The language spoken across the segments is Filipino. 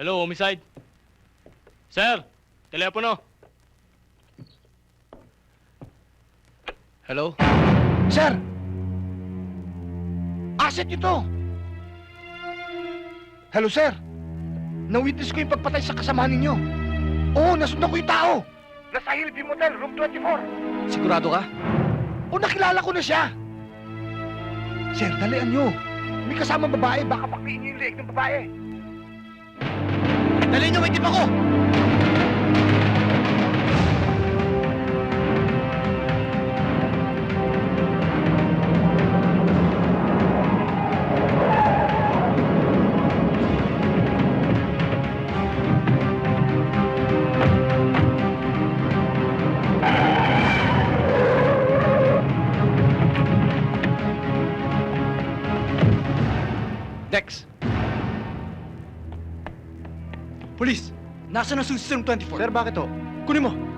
Hello, homicide? Sir, telepono. Hello? Sir! Asset nyo to! Hello, sir! Na-witness ko yung pagpatay sa kasamahan ninyo. Oo, nasundan ko yung tao. Nasa Hillview Motel, room 24. Sigurado ka? O, nakilala ko na siya. Sir, dalian nyo. May kasama babae, baka pakliin niyo yung leeg ng babae. Dali nyo, may tip ako! Dex! Police! Nasaan ang susi ng 24? Sir, bakit to? Kunin mo!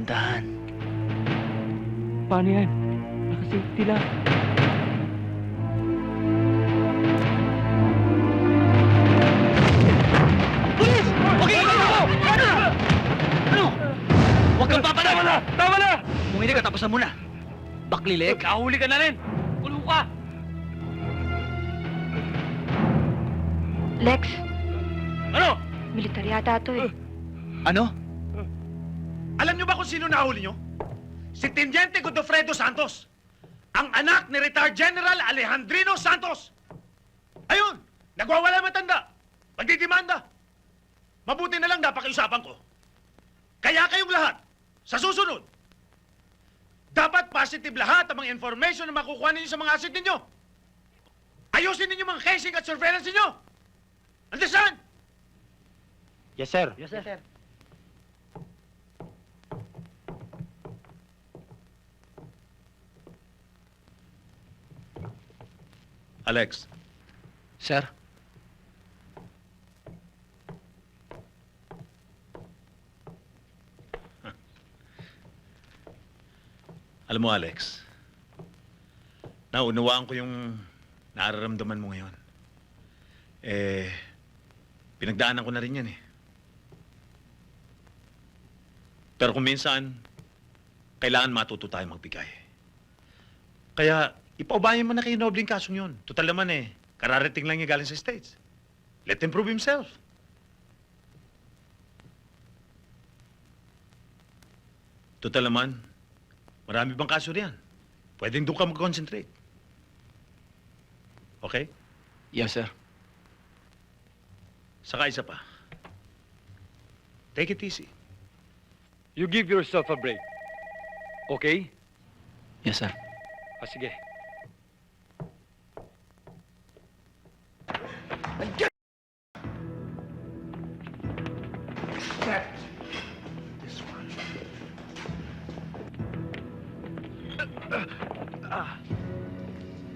Dahan-dahan. Paano yan? Nakasafety lang. Police! Huwag kang mo! Ano? Huwag kang papalaw! Tama na! Tama na! Kung hindi ka, tapusan mo na. Baklilik. Kahuli ka na rin! Kulong ka! Lex, Ano? militar yata to eh. Ano? Alam niyo ba kung sino nahuli niyo? Si Teniente Godofredo Santos. Ang anak ni retired General Alejandrino Santos. Ayun, nagwawala matanda. Magdidemanda. Mabuti na lang napakiusapan ko. Kaya kayong lahat, sa susunod, dapat positive lahat ang mga information na makukuha ninyo sa mga asset ninyo. Ayusin ninyo mga casing at surveillance ninyo. Understand? Yes, sir. Yes, sir. Alex, Sir? Alam mo, Alex, naunawaan ko yung nararamdaman mo ngayon. Eh, pinagdaanan ko na rin yan eh. Pero kung minsan, kailangan matuto tayo magbigay. Kaya, ipaubayan mo na kay Nobling kasong yun. Total naman eh, kararating lang niya galing sa States. Let him prove himself. Total naman, Marami bang kaso riyan? Pwedeng doon ka mag-concentrate. Okay? Yes, sir. Saka isa pa. Take it easy. You give yourself a break. Okay? Yes, sir. Ah, sige.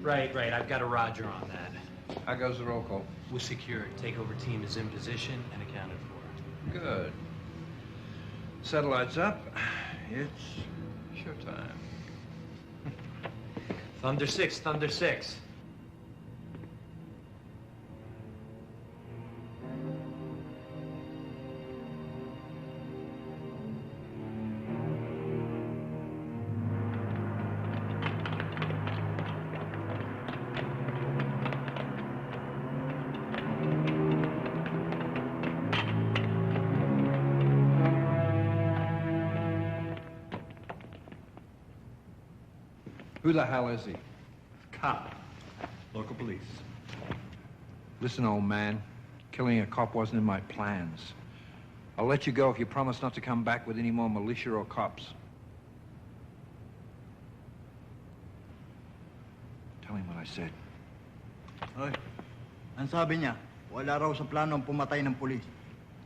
Right, right. I've got a Roger on that. How goes the roll call? We're secure. Takeover team is in position and accounted for. Good. Satellites up. It's showtime. Thunder 6, Thunder 6. Who the hell is he? Cop. Local police. Listen, old man. Killing a cop wasn't in my plans. I'll let you go if you promise not to come back with any more militia or cops. Tell him what I said. Hoy, ang sabi niya, wala raw sa plano ang pumatay ng pulis.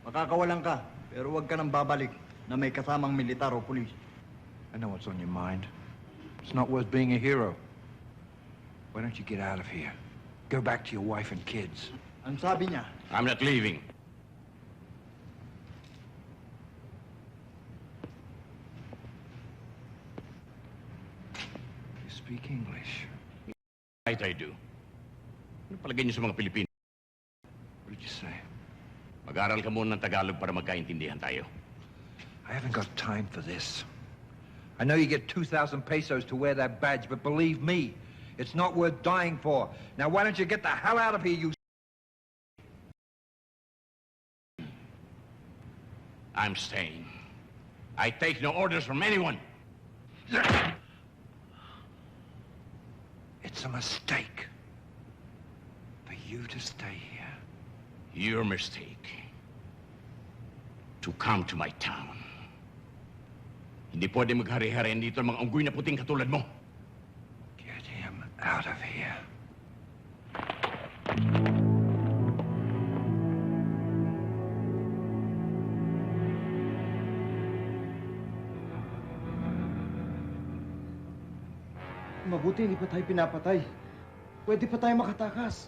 Makakawalan ka, pero huwag ka nang babalik na may kasamang militar o pulis. I know what's on your mind. It's not worth being a hero. Why don't you get out of here? Go back to your wife and kids. Ang sabi niya, I'm not leaving. You speak English. Right I do. Ano palagay niyo sa mga Pilipino? What did you say? Mag-aral ka muna ng Tagalog para magkaintindihan tayo. I haven't got time for this. I know you get 2,000 pesos to wear that badge, but believe me, it's not worth dying for. Now, why don't you get the hell out of here, you... I'm staying. I take no orders from anyone. It's a mistake for you to stay here. Your mistake. To come to my town. Hindi pwede maghari-harian dito ang mga unggoy na puting katulad mo. Get him out of here. mabuti hindi pa tayo pinapatay. Pwede pa tayo makatakas.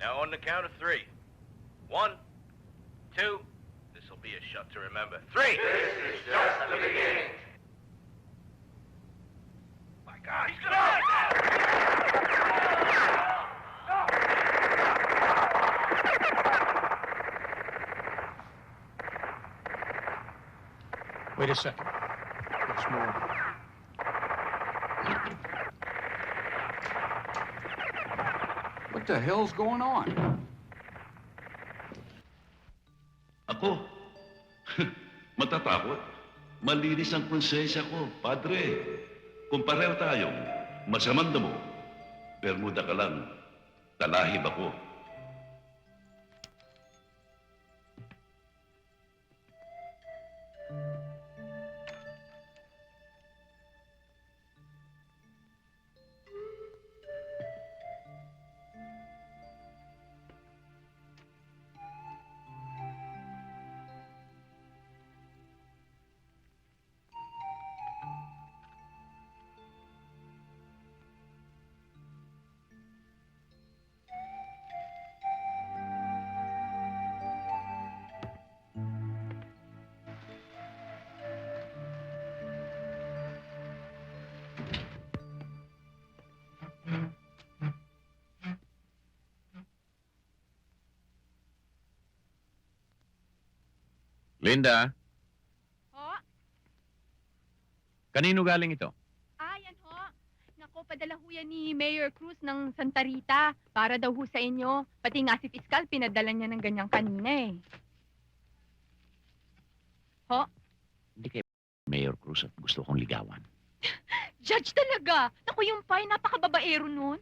Now on the count of three. One, two, this'll be a shot to remember. Three! This is just the beginning. My God, he's gonna... Wait a second. What's more? What the hell's going on? Ako? Matatakot? Malinis ang konsensya ko, padre. Kung pareho tayong masamang damo, Bermuda ka lang, talahib ako. Linda, Ho? kanino galing ito? Ah, yan ho. Nako, padala ho yan ni Mayor Cruz ng Santa Rita para daw ho sa inyo. Pati nga si Fiskal, pinadala niya ng ganyang kanina eh. Hindi kay Mayor Cruz at gusto kong ligawan. Judge talaga! Naku, yung pay, napakababaero nun.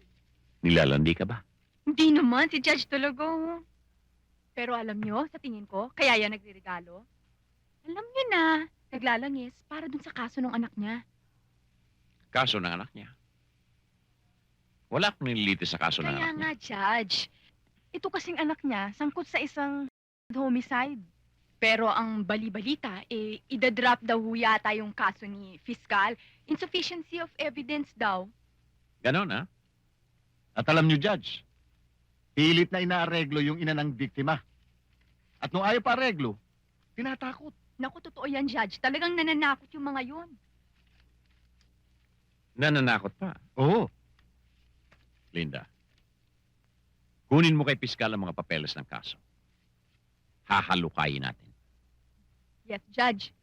Nilalandi ka ba? Hindi naman, si Judge talaga ho. Pero alam nyo, sa tingin ko, kaya yan nagre-regalo. Alam nyo na, naglalangis para dun sa kaso ng anak niya. Kaso ng anak niya. Wala akong nililitis sa kaso ng Kaya anak niya. nga, Judge. Ito kasing anak niya, sangkot sa isang homicide. Pero ang bali-balita, eh, idadrop daw ho yata yung kaso ni Fiscal. Insufficiency of evidence daw. Ganon, ha? At alam niyo, Judge, Pilit na inaareglo yung ina ng biktima. At nung ayaw pa reglo, Tinatakot. Naku, totoo yan, Judge. Talagang nananakot yung mga yun. Nananakot pa. Oo. Linda, kunin mo kay Piskal ang mga papeles ng kaso. Hahalukayin natin. Yes, Judge.